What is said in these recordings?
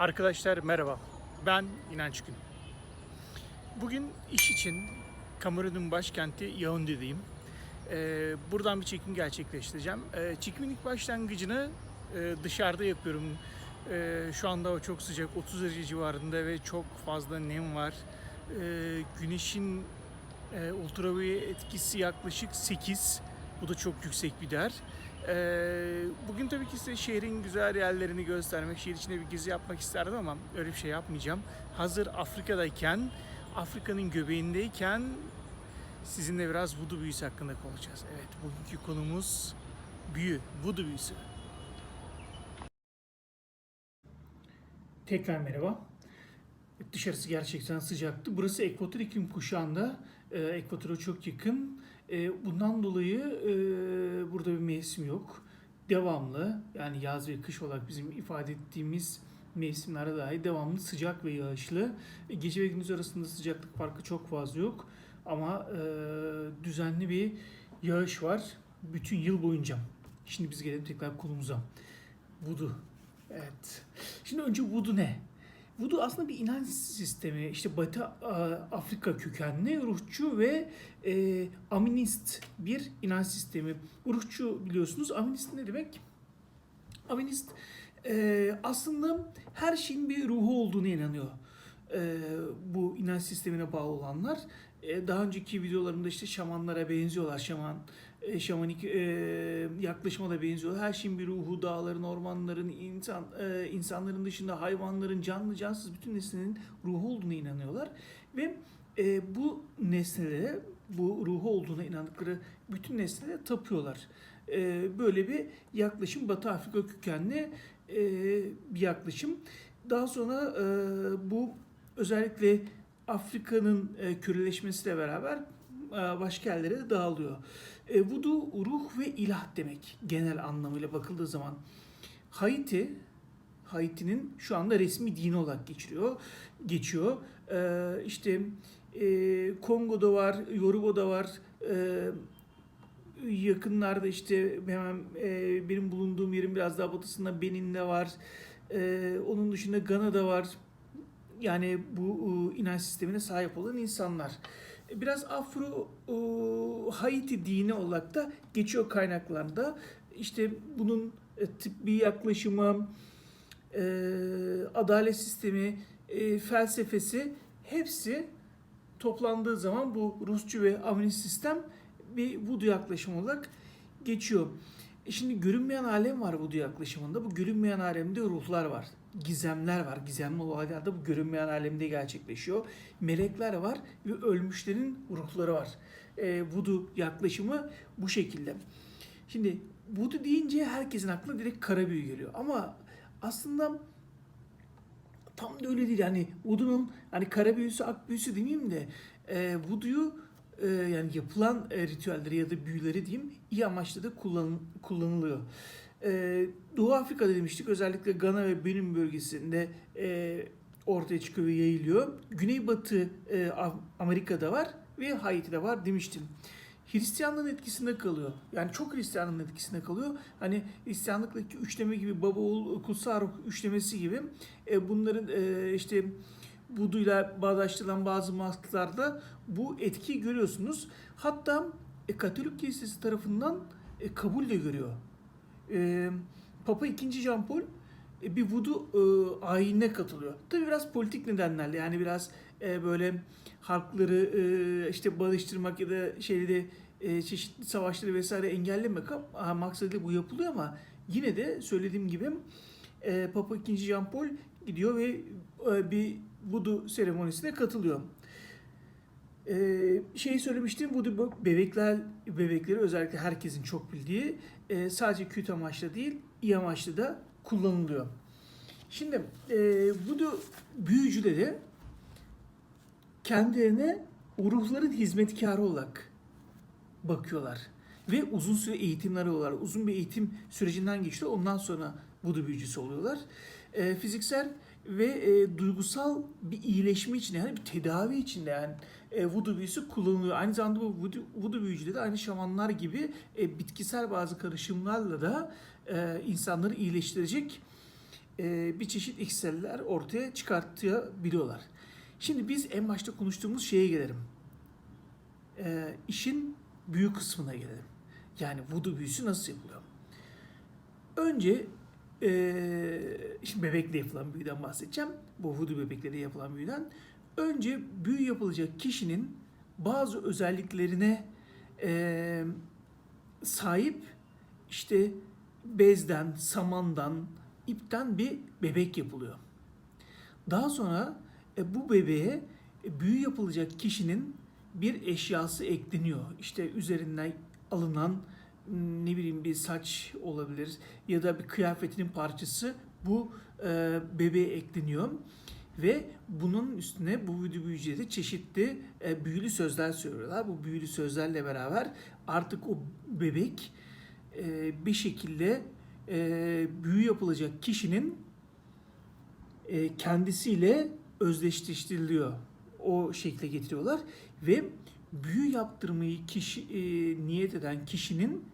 Arkadaşlar merhaba. Ben İnanç Gün. Bugün iş için Kamerun'un başkenti Yaounde'deyim. Ee, buradan bir çekim gerçekleştireceğim. Ee, çekimin ilk başlangıcını e, dışarıda yapıyorum. Ee, şu anda çok sıcak, 30 derece civarında ve çok fazla nem var. Ee, güneşin e, ultraviyole etkisi yaklaşık 8. Bu da çok yüksek bir değer. Ee, bugün tabii ki size şehrin güzel yerlerini göstermek, şehir içinde bir gezi yapmak isterdim ama öyle bir şey yapmayacağım. Hazır Afrika'dayken, Afrika'nın göbeğindeyken sizinle biraz voodoo büyüsü hakkında konuşacağız. Evet, bugünkü konumuz büyü, voodoo büyüsü. Tekrar merhaba. Dışarısı gerçekten sıcaktı. Burası ekvator iklim kuşağında. E, ekvatora çok yakın. E, bundan dolayı e, burada bir mevsim yok. Devamlı yani yaz ve kış olarak bizim ifade ettiğimiz mevsimlere dahi devamlı sıcak ve yağışlı. E, gece ve gündüz arasında sıcaklık farkı çok fazla yok. Ama e, düzenli bir yağış var bütün yıl boyunca. Şimdi biz gelelim tekrar konumuza. Voodoo. Evet. Şimdi önce voodoo ne? Voodoo aslında bir inanç sistemi. İşte Batı a, Afrika kökenli, ruhçu ve e, aminist bir inanç sistemi. Ruhçu biliyorsunuz. Aminist ne demek? Aminist e, aslında her şeyin bir ruhu olduğunu inanıyor. E, bu inanç sistemine bağlı olanlar. E, daha önceki videolarımda işte şamanlara benziyorlar. Şaman, şamanik e, yaklaşıma da benziyorlar. Her şeyin bir ruhu, dağların, ormanların, insan e, insanların dışında hayvanların, canlı cansız bütün nesnenin ruhu olduğuna inanıyorlar. Ve e, bu nesnelere, bu ruhu olduğuna inandıkları bütün nesnelere tapıyorlar. E, böyle bir yaklaşım Batı Afrika kökenli e, bir yaklaşım. Daha sonra e, bu özellikle Afrika'nın e, küreleşmesiyle beraber e, başka yerlere de dağılıyor. E, Voodoo ruh ve ilah demek genel anlamıyla bakıldığı zaman. Haiti, Haiti'nin şu anda resmi dini olarak geçiriyor, geçiyor. E, işte e, Kongo'da var, Yorubo'da var, e, yakınlarda işte hemen e, benim bulunduğum yerin biraz daha batısında Benin'de var. E, onun dışında Gana'da var. Yani bu e, inanç sistemine sahip olan insanlar. Biraz Afro e, Haiti dini olarak da geçiyor kaynaklarda. İşte bunun e, tıbbi yaklaşımı, e, adalet sistemi, e, felsefesi hepsi toplandığı zaman bu Rusçu ve Aminist sistem bir voodoo yaklaşım olarak geçiyor. E şimdi görünmeyen alem var voodoo yaklaşımında. Bu görünmeyen alemde ruhlar var. Gizemler var. Gizemli olaylar da bu görünmeyen alemde gerçekleşiyor. Melekler var ve ölmüşlerin ruhları var. E, voodoo yaklaşımı bu şekilde. Şimdi voodoo deyince herkesin aklına direkt kara büyü geliyor. Ama aslında tam da öyle değil. Yani voodoo'nun hani kara büyüsü, ak büyüsü demeyeyim de e, voodoo'yu e, yani yapılan e, ritüelleri ya da büyüleri diyeyim iyi amaçla da kullan, kullanılıyor. E, Doğu Afrika'da demiştik özellikle Gana ve Benin bölgesinde e, ortaya çıkıyor ve yayılıyor. Güneybatı e, Amerika'da var ve Haiti'de var demiştim. Hristiyanlığın etkisinde kalıyor. Yani çok Hristiyanlığın etkisinde kalıyor. Hani Hristiyanlıktaki üçleme gibi baba oğul kutsal ruh üçlemesi gibi e, bunların e, işte Voodoo'yla bağdaştırılan bazı masklarda bu etkiyi görüyorsunuz. Hatta e, Katolik Kilisesi tarafından e, kabul de görüyor. E, Papa II. Jean Paul e, bir voodoo e, ayinine katılıyor. Tabii biraz politik nedenlerle yani biraz e, böyle halkları e, işte barıştırmak ya da şeyde e, çeşitli savaşları vesaire engellemek ama maksadıyla bu yapılıyor ama yine de söylediğim gibi e, Papa II. Jean Paul gidiyor ve e, bir voodoo seremonisine katılıyor. Ee, şey söylemiştim, voodoo bebekler bebekleri özellikle herkesin çok bildiği e, sadece kötü amaçla değil, iyi amaçla da kullanılıyor. Şimdi e, voodoo büyücüleri kendilerine ruhların hizmetkarı olarak bakıyorlar. Ve uzun süre eğitimler alıyorlar. Uzun bir eğitim sürecinden geçiyor. Ondan sonra voodoo büyücüsü oluyorlar. E, fiziksel ve e, duygusal bir iyileşme için yani bir tedavi için de yani e, voodoo büyüsü kullanılıyor. Aynı zamanda bu voodoo, voodoo büyücüleri de aynı şamanlar gibi e, bitkisel bazı karışımlarla da e, insanları iyileştirecek e, bir çeşit iksirler ortaya çıkartabiliyorlar. Şimdi biz en başta konuştuğumuz şeye gelelim. E, işin büyü kısmına gelelim. Yani voodoo büyüsü nasıl yapılıyor? Önce e, şimdi bebekle yapılan büyüden bahsedeceğim. Bu voodoo bebekleri yapılan büyüden. Önce büyü yapılacak kişinin bazı özelliklerine e, sahip işte bezden, samandan, ipten bir bebek yapılıyor. Daha sonra e, bu bebeğe e, büyü yapılacak kişinin bir eşyası ekleniyor. İşte üzerinden alınan ne bileyim bir saç olabilir ya da bir kıyafetinin parçası bu e, bebeğe ekleniyor. Ve bunun üstüne bu büyülü büyücüde çeşitli e, büyülü sözler söylüyorlar. Bu büyülü sözlerle beraber artık o bebek e, bir şekilde e, büyü yapılacak kişinin e, kendisiyle özdeşleştiriliyor. O şekle getiriyorlar ve büyü yaptırmayı kişi e, niyet eden kişinin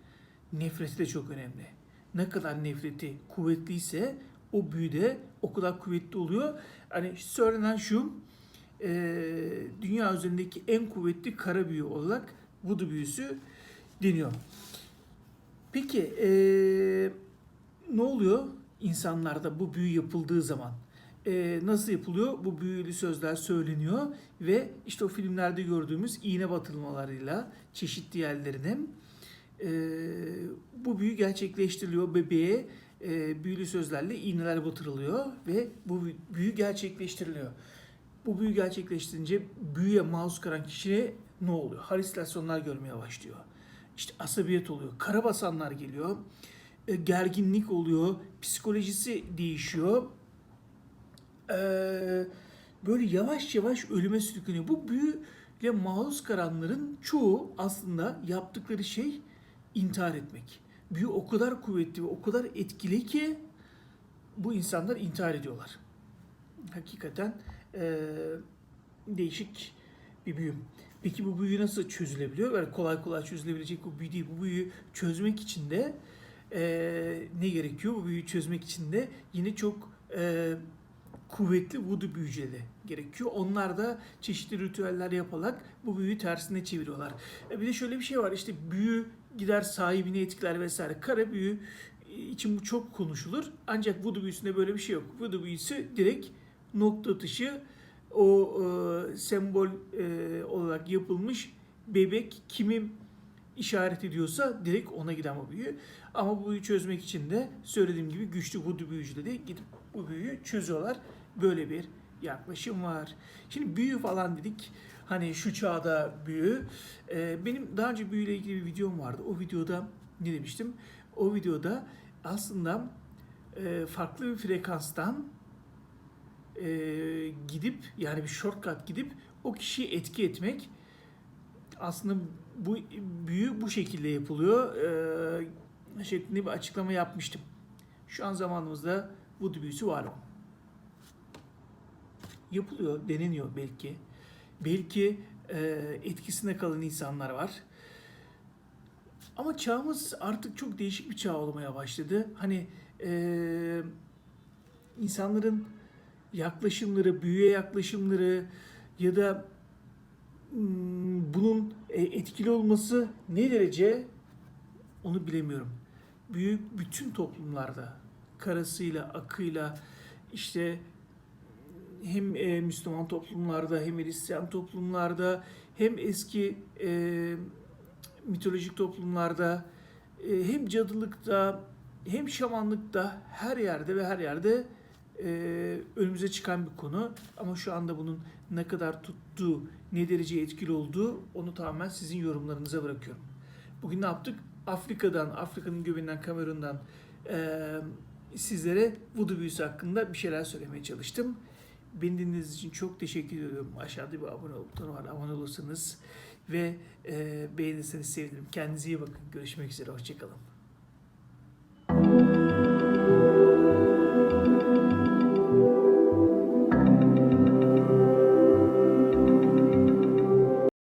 nefreti de çok önemli. Ne kadar nefreti kuvvetliyse o büyü de o kadar kuvvetli oluyor. Hani söylenen şu, e, dünya üzerindeki en kuvvetli kara büyü olarak voodoo büyüsü deniyor. Peki e, ne oluyor insanlarda bu büyü yapıldığı zaman? E, nasıl yapılıyor? Bu büyülü sözler söyleniyor ve işte o filmlerde gördüğümüz iğne batılmalarıyla çeşitli yerlerine e, bu büyü gerçekleştiriliyor. Bebeğe e, büyülü sözlerle iğneler batırılıyor ve bu büyü gerçekleştiriliyor. Bu büyü gerçekleştirince büyüye maruz kalan kişiye ne oluyor? Halüsinasyonlar görmeye başlıyor. İşte asabiyet oluyor. Karabasanlar geliyor. E, gerginlik oluyor. Psikolojisi değişiyor. E, böyle yavaş yavaş ölüme sürükleniyor. Bu büyüyle maruz kalanların çoğu aslında yaptıkları şey intihar etmek. Büyü o kadar kuvvetli ve o kadar etkili ki bu insanlar intihar ediyorlar. Hakikaten e, değişik bir büyü. Peki bu büyü nasıl çözülebiliyor? Yani kolay kolay çözülebilecek bu büyü değil. Bu büyüyü çözmek için de e, ne gerekiyor? Bu büyüyü çözmek için de yine çok e, kuvvetli voodoo büyücüleri gerekiyor. Onlar da çeşitli ritüeller yaparak bu büyüyü tersine çeviriyorlar. E, bir de şöyle bir şey var. İşte büyü gider sahibini etkiler vesaire. Kara büyü için bu çok konuşulur. Ancak voodoo büyüsünde böyle bir şey yok. Voodoo büyüsü direkt nokta atışı o e, sembol e, olarak yapılmış bebek kimi işaret ediyorsa direkt ona giden o büyü. Ama bu büyüyü çözmek için de söylediğim gibi güçlü voodoo büyücüleri gidip bu büyüyü çözüyorlar. Böyle bir yaklaşım var. Şimdi büyü falan dedik. Hani şu çağda büyü. E, benim daha önce büyüyle ilgili bir videom vardı. O videoda ne demiştim? O videoda aslında e, farklı bir frekanstan e, gidip yani bir shortcut gidip o kişiyi etki etmek aslında bu büyü bu şekilde yapılıyor e, şeklinde bir açıklama yapmıştım. Şu an zamanımızda bu büyüsü var mı? Yapılıyor, deneniyor belki. Belki e, etkisine kalan insanlar var. Ama çağımız artık çok değişik bir çağ olmaya başladı. Hani e, insanların yaklaşımları, büyüye yaklaşımları ya da bunun e, etkili olması ne derece onu bilemiyorum. Büyük bütün toplumlarda karasıyla, akıyla işte hem e, Müslüman toplumlarda hem Hristiyan toplumlarda hem eski e, mitolojik toplumlarda e, hem cadılıkta hem şamanlıkta her yerde ve her yerde e, önümüze çıkan bir konu. Ama şu anda bunun ne kadar tuttuğu, ne derece etkili olduğu onu tamamen sizin yorumlarınıza bırakıyorum. Bugün ne yaptık? Afrika'dan, Afrika'nın göbeğinden, Kamerun'dan e, sizlere voodoo büyüsü hakkında bir şeyler söylemeye çalıştım. Beni dinlediğiniz için çok teşekkür ediyorum. Aşağıda bir abone ol butonu var. Abone olursanız ve e, beğenirseniz sevinirim. Kendinize iyi bakın. Görüşmek üzere. Hoşçakalın.